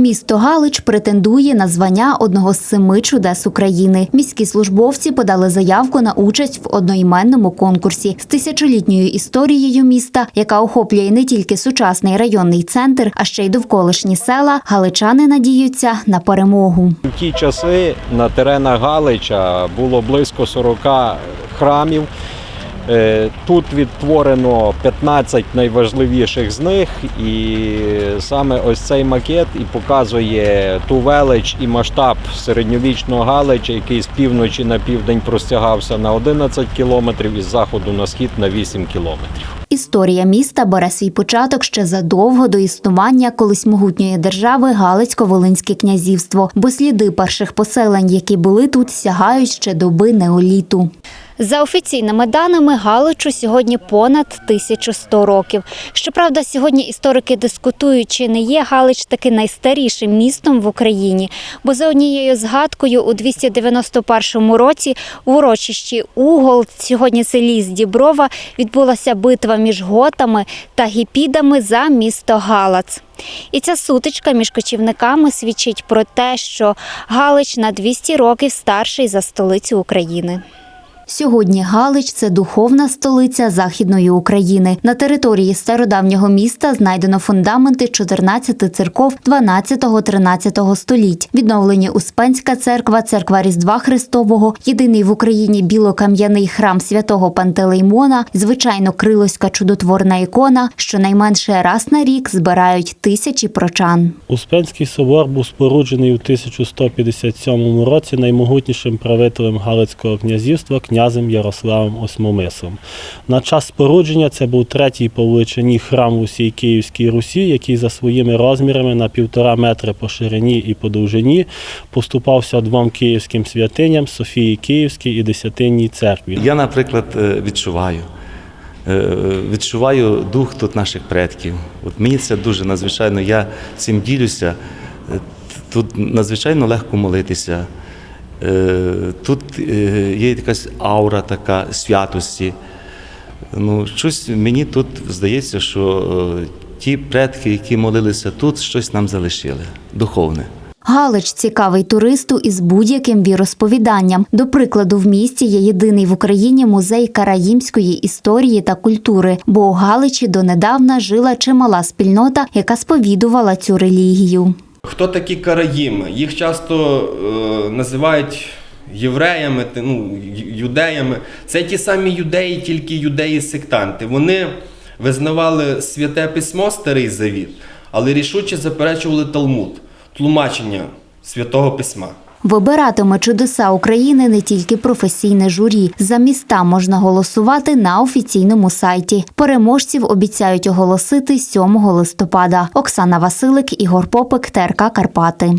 Місто Галич претендує на звання одного з семи чудес України. Міські службовці подали заявку на участь в одноіменному конкурсі з тисячолітньою історією міста, яка охоплює не тільки сучасний районний центр, а ще й довколишні села. Галичани надіються на перемогу. В ті часи на теренах Галича було близько 40 храмів. Е, Тут відтворено 15 найважливіших з них, і саме ось цей макет і показує ту велич і масштаб середньовічного Галича, який з півночі на південь простягався на 11 кілометрів і з заходу на схід на 8 кілометрів. Історія міста бере свій початок ще задовго до існування колись могутньої держави Галицько-Волинське князівство, бо сліди перших поселень, які були тут, сягають ще доби неоліту. За офіційними даними, Галичу сьогодні понад 1100 років. Щоправда, сьогодні історики дискутують, чи не є Галич таки найстарішим містом в Україні. Бо за однією згадкою, у 291 році в урочищі Угол, сьогодні селі Здіброва, відбулася битва між готами та гіпідами за місто Галац. І ця сутичка між кочівниками свідчить про те, що Галич на 200 років старший за столицю України. Сьогодні Галич це духовна столиця Західної України. На території стародавнього міста знайдено фундаменти 14 церков 12-13 століть. Відновлені Успенська церква, церква Різдва Христового, єдиний в Україні білокам'яний храм святого Пантелеймона, звичайно, крилоська чудотворна ікона. Щонайменше раз на рік збирають тисячі прочан. Успенський собор був споруджений у 1157 році наймогутнішим правителем Галицького князівства князем Ярославом Осмомисом. На час спорудження це був третій по величині храм в усій Київській Русі, який за своїми розмірами на півтора метри по ширині і по довжині поступався двом київським святиням Софії Київській і Десятинній церкві. Я, наприклад, е, відчуваю. е, Відчуваю дух тут наших предків. От мені це дуже надзвичайно. Я цим ділюся. Е, Тут надзвичайно легко молитися. Е, Тут е, є якась аура така святості. Ну, щось мені тут здається, що е, ті предки, які молилися тут, щось нам залишили духовне. Галич цікавий туристу із будь-яким віросповіданням. До прикладу, в місті є єдиний в Україні музей караїмської історії та культури, бо у Галичі донедавна жила чимала спільнота, яка сповідувала цю релігію. Хто такі караїми? Їх часто е, називають євреями, ну, юдеями. Це ті самі юдеї, тільки юдеї-сектанти. Вони визнавали святе письмо, старий завіт, але рішуче заперечували Талмуд, тлумачення святого письма. Вибиратиме чудеса України не тільки професійне журі. За міста можна голосувати на офіційному сайті. Переможців обіцяють оголосити 7 листопада. Оксана Василик, Ігор Попик, ТРК Карпати.